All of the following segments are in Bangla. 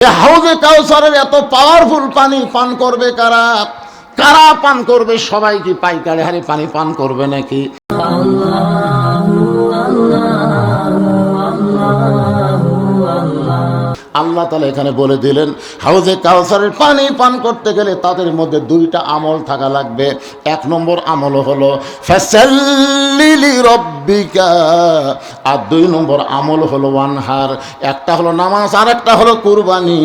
হাউজে কাউসারের এত পাওয়ারফুল পানি পান করবে কারা? কারা পান করবে? সবাই কি পাইকারি হারে পানি পান করবে নাকি? আল্লাহ। তালা এখানে বলে দিলেন, হাউজে কাউসারের পানি পান করতে গেলে তাদের মধ্যে দুইটা আমল থাকা লাগবে। এক নম্বর আমল হলো ফ্যাসাল্লিলি রব্বিকা। আর দুই নম্বর আমল হলো ওয়ানহার। একটা হলো নামাজ, আর একটা হলো কুরবানি।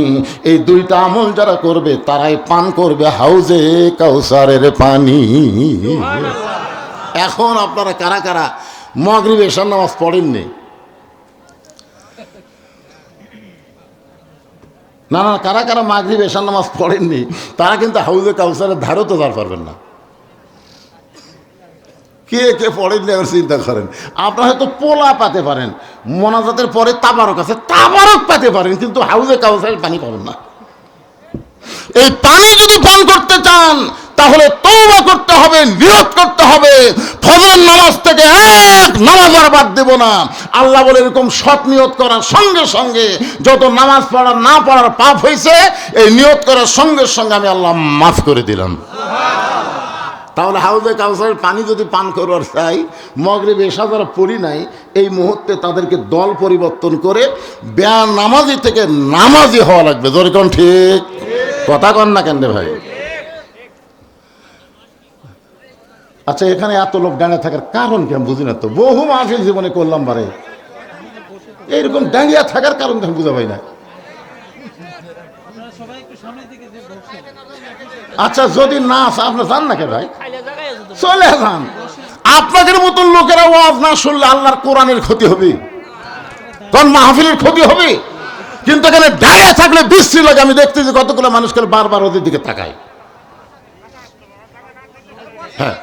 এই দুইটা আমল যারা করবে, তারাই পান করবে হাউজে কাউসারের পানি। এখন আপনারা কারা কারা মগরিব এসার নামাজ পড়েননি? না না কারা কারা মাগরিব এসার নামাজ পড়েননি? তারা কিন্তু হাউজে কাউসারের ধারও তো দাঁড় পারবেন না। কে কে পড়েননি এবার চিন্তা করেন। আপনারা হয়তো পোলা পাতে পারেন, মোনাজাতের পরে তাবারক আছে, তাবারক পাতে পারেন, কিন্তু হাউজে কাউসারের পানি পাবেন না। এই পানি যদি পান করতে চান, তাহলে তৌবা করতে হবে, নিয়ত করতে হবে। ফজর নামাজ থেকে এক নামাজ আর বাদ দেব না। আল্লাহ বলে এরকম সৎ নিয়ত করার সঙ্গে সঙ্গে যত নামাজ পড়ার, না পড়ার পাপ হয়েছে, এই নিয়ত করার সঙ্গে সঙ্গে আমি আল্লাহ মাফ করে দিলাম। তাহলে হাউজে কাউসারের পানি যদি পান করার চাই, মগরিব এসা যারা পড়ি নাই, এই মুহূর্তে তাদেরকে দল পরিবর্তন করে বেয়া নামাজি থেকে নামাজি হওয়া লাগবে। কোন ঠিক? কথা কন না কেন ভাই? আচ্ছা এখানে এত লোক ডাঙে থাকার কারণ কি আমি বুঝি না তো? বহু মাহফিল জীবনে করলাম বারে। এইরকম ডাঙ্গিয়া থাকার কারণ তো আমি বুঝা পাই না। আচ্ছা যদি না আসে, আপনি জান না কে ভাই? চলে যান। আপনাদের মতন লোকেরা ওয়াজ না শুনলে আল্লাহর কোরআনের ক্ষতি হবে। কোন মাহফিলের ক্ষতি হবে? কিন্তু এখানে দাঁড়িয়ে থাকলে বৃষ্টি লাগে। আমি দেখতে যে কতগুলো মানুষকে বারবার ওদের দিকে তাকায়। হ্যাঁ।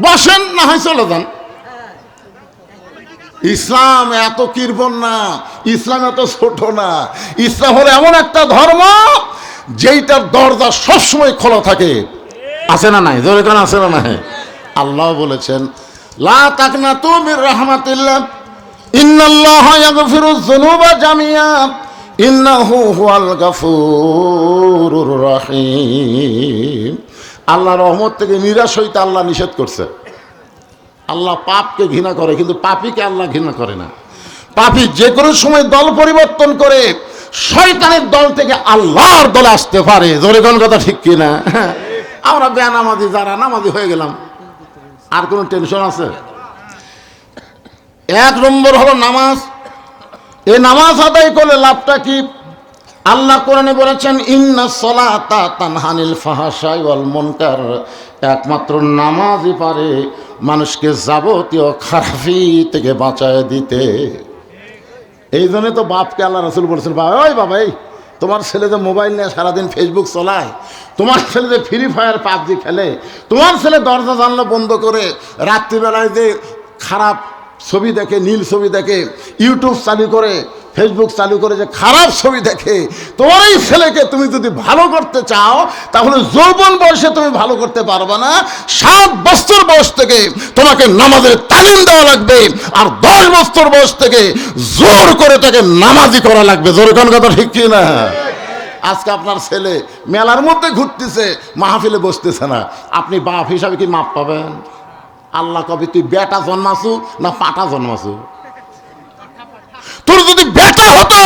বসেন, না হয় চলে যান। ইসলাম এত কিরবন না, ইসলাম এত ছোট না। ইসলাম হলো এমন একটা ধর্ম যেইটার দরজা সবসময় খোলা থাকে। আছে না নাই? জোরে কেন আছে না নাই? আল্লাহ বলেছেন, লা তাকনা রহমাতিল্লাহ, ইন্নাল্লাহ হুয়াল আল্লাহ রহমত থেকে নিরাশ হইতে আল্লাহ নিষেধ করছে। আল্লাহ পাপকে ঘৃণা করে, কিন্তু পাপিকে আল্লাহ ঘৃণা করে না। পাপি যে কোনো সময় দল পরিবর্তন করে, শয়তানের দল থেকে আল্লাহর দলে আসতে পারে। জোরে কোন কথা ঠিক কিনা? আমরা বেনামাজি, যারা নামাজি হয়ে গেলাম, আর কোনো টেনশন আছে? এক নম্বর হলো নামাজ। এই নামাজ আদায় করলে লাভটা কি? আল্লাহ কোরআনে বলেছেন, ইন্না সলাতা তানহানিল ফাহাশাই ওয়াল মুনকার। একমাত্র নামাজই পারে মানুষকে যাবতীয় খারাপি থেকে বাঁচায় দিতে। এই জন্য তো বাপকে আল্লাহ রসুল বলেছেন বাবা ওই বাবা এই, তোমার ছেলে যে মোবাইল নিয়ে সারাদিন ফেসবুক চলায়, তোমার ছেলে যে ফ্রি ফায়ার পাবজি খেলে, তোমার ছেলে দরজা জানলা বন্ধ করে রাত্রিবেলায় যে খারাপ ছবি দেখে, নীল ছবি দেখে ইউটিউব চালু করে ফেসবুক চালু করে যে খারাপ ছবি দেখে তোমার এই ছেলেকে তুমি যদি ভালো করতে চাও, তাহলে যৌবন বয়সে তুমি ভালো করতে পারবে না। সাত বছর বয়স থেকে তোমাকে নামাজের তালিম দেওয়া লাগবে, আর দশ বছর বয়স থেকে জোর করে তাকে নামাজি করা লাগবে। জোর কোন কথা ঠিক কি না? আজকে আপনার ছেলে মেলার মধ্যে ঘুরতেছে, মাহফিলে বসতেছে না। আপনি বাপ হিসাবে কি মাপ পাবেন? আল্লাহ কবি তুই বেটা জন্মাসু না পাটা জন্মাসু? তোর যদি বেটা হতো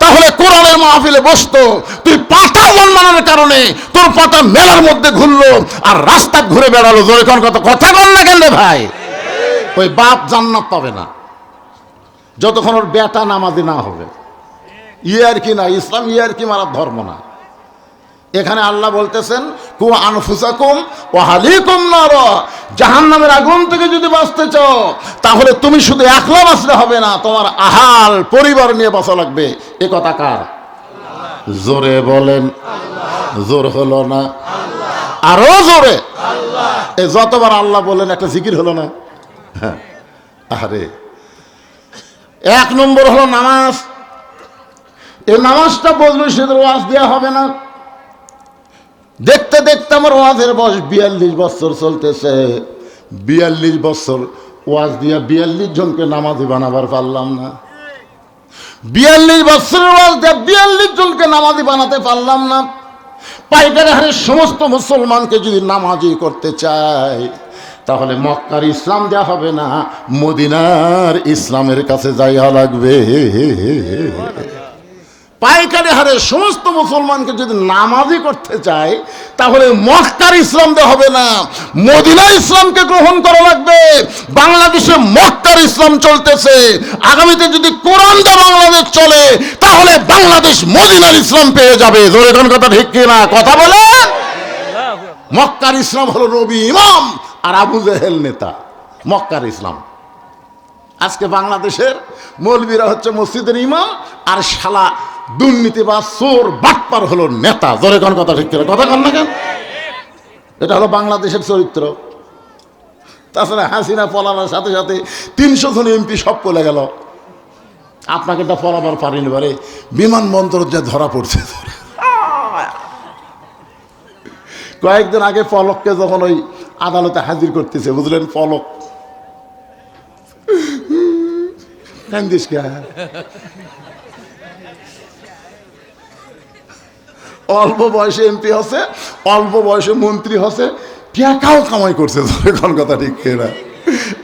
তাহলে কোরআনের মাহফিলে বসতো, তুই পাতা জন্মানোর কারণে তোর পাতা মেলার মধ্যে ঘুরলো আর রাস্তা ঘুরে বেড়ালো। জোরে কোন কথা? কথা বল না কেন ভাই? ওই বাপ জান্নাত পাবে না। যতক্ষণ ওর বেটা নামাজি না হবে। ইয়ার কি না? ইসলাম ইয়ার কি মারার ধর্ম না? এখানে আল্লাহ বলতেছেন কু আনফুসাকুম ও হালিকুম নার। জাহান নামের আগুন থেকে যদি বাঁচতে চাও, তাহলে তুমি শুধু একলা বাঁচলে হবে না, তোমার আহাল পরিবার নিয়ে বাঁচা লাগবে। এ কথা কার? জোরে বলেন, জোর হলো না। আরও জোরে। এ যতবার আল্লাহ বলেন, একটা জিকির হলো না। হ্যাঁ আরে। এক নম্বর হলো নামাজ। এই নামাজটা বলল সেদের ওয়াজ দেওয়া হবে না। দেখতে দেখতে আমার ওয়াজের বয়স বিয়াল্লিশ বছর চলতেছে। বিয়াল্লিশ বছর ওয়াজ দিয়া বিয়াল্লিশ জনকে নামাজি বানাবার পারলাম না। বিয়াল্লিশ বছরের বয়সে বিয়াল্লিশ জনকে নামাজি বানাতে পারলাম না। পাইকারি হারে সমস্ত মুসলমানকে যদি নামাজি করতে চায়, তাহলে মক্কার ইসলাম দেওয়া হবে না, মদিনার ইসলামের কাছে যাইয়া লাগবে। পাইকারি হারে সমস্ত মুসলমানকে যদি নামাজি করতে চায়, তাহলে মক্কার ইসলাম দেওয়া হবে না। মদিনা ইসলামকে গ্রহণ করা লাগবে। বাংলাদেশে মক্কার ইসলাম চলতেছে। আগামীতে যদি কোরআন কোরআনটা বাংলাদেশ চলে, তাহলে বাংলাদেশ মদিনার ইসলাম পেয়ে যাবে। জোরে কোন কথা ঠিক কিনা? কথা বলে? মক্কার ইসলাম হলো রবি ইমাম আর আবু জেহেল নেতা। মক্কার ইসলাম। আজকে বাংলাদেশের মৌলবীরা হচ্ছে মসজিদের ইমাম আর শালা দুর্নীতি বা চোর বাটপার হলো নেতা। জোরে কোন কথা ঠিক করে? কথা কন না কেন? এটা হলো বাংলাদেশের চরিত্র। তাছাড়া হাসিনা পলানোর সাথে সাথে তিনশো জন এমপি সব চলে গেল। আপনাকে এটা পলাবার পারিনি বারে বিমানবন্দর যে ধরা পড়ছে। কয়েকদিন আগে পলককে যখন ওই আদালতে হাজির করতেছে, বুঝলেন পলক কান্দিস কে? অল্প বয়সে এমপি হচ্ছে অল্প বয়সে মন্ত্রী হসে টাকাও কামাই করছে এখন কথা ঠিক না।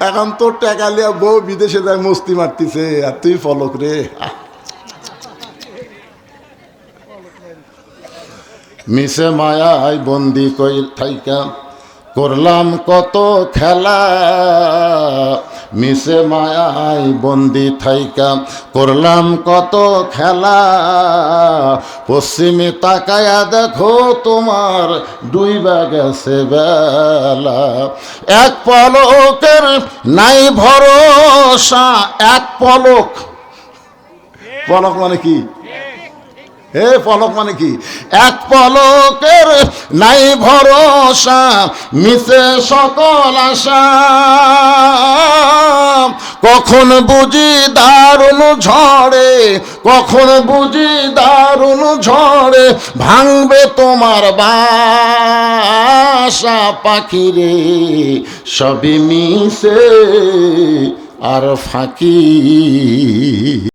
এখন তোর টাকা লিয়া বউ বিদেশে যায় মস্তি মারতিছে, আর তুই ফলক রে। মিশে মায়ায় বন্দি কই থাইকা, করলাম কত খেলা। মিশে মায়ায় বন্দি থাইকা। করলাম কত খেলা। পশ্চিমে তাকায়া দেখো তোমার ডুইবা গেছে বেলা। এক পলকের নাই ভরসা, এক পলক। পলক মানে কি? হে পলক মানে কি? এক পলকের নাই ভরসা মিশে সকল আশা। কখন বুঝি দারুণ ঝড়ে, কখন বুঝি দারুণ ঝড়ে ভাঙবে তোমার বাসা পাখিরে সবই মিশে আর ফাঁকি।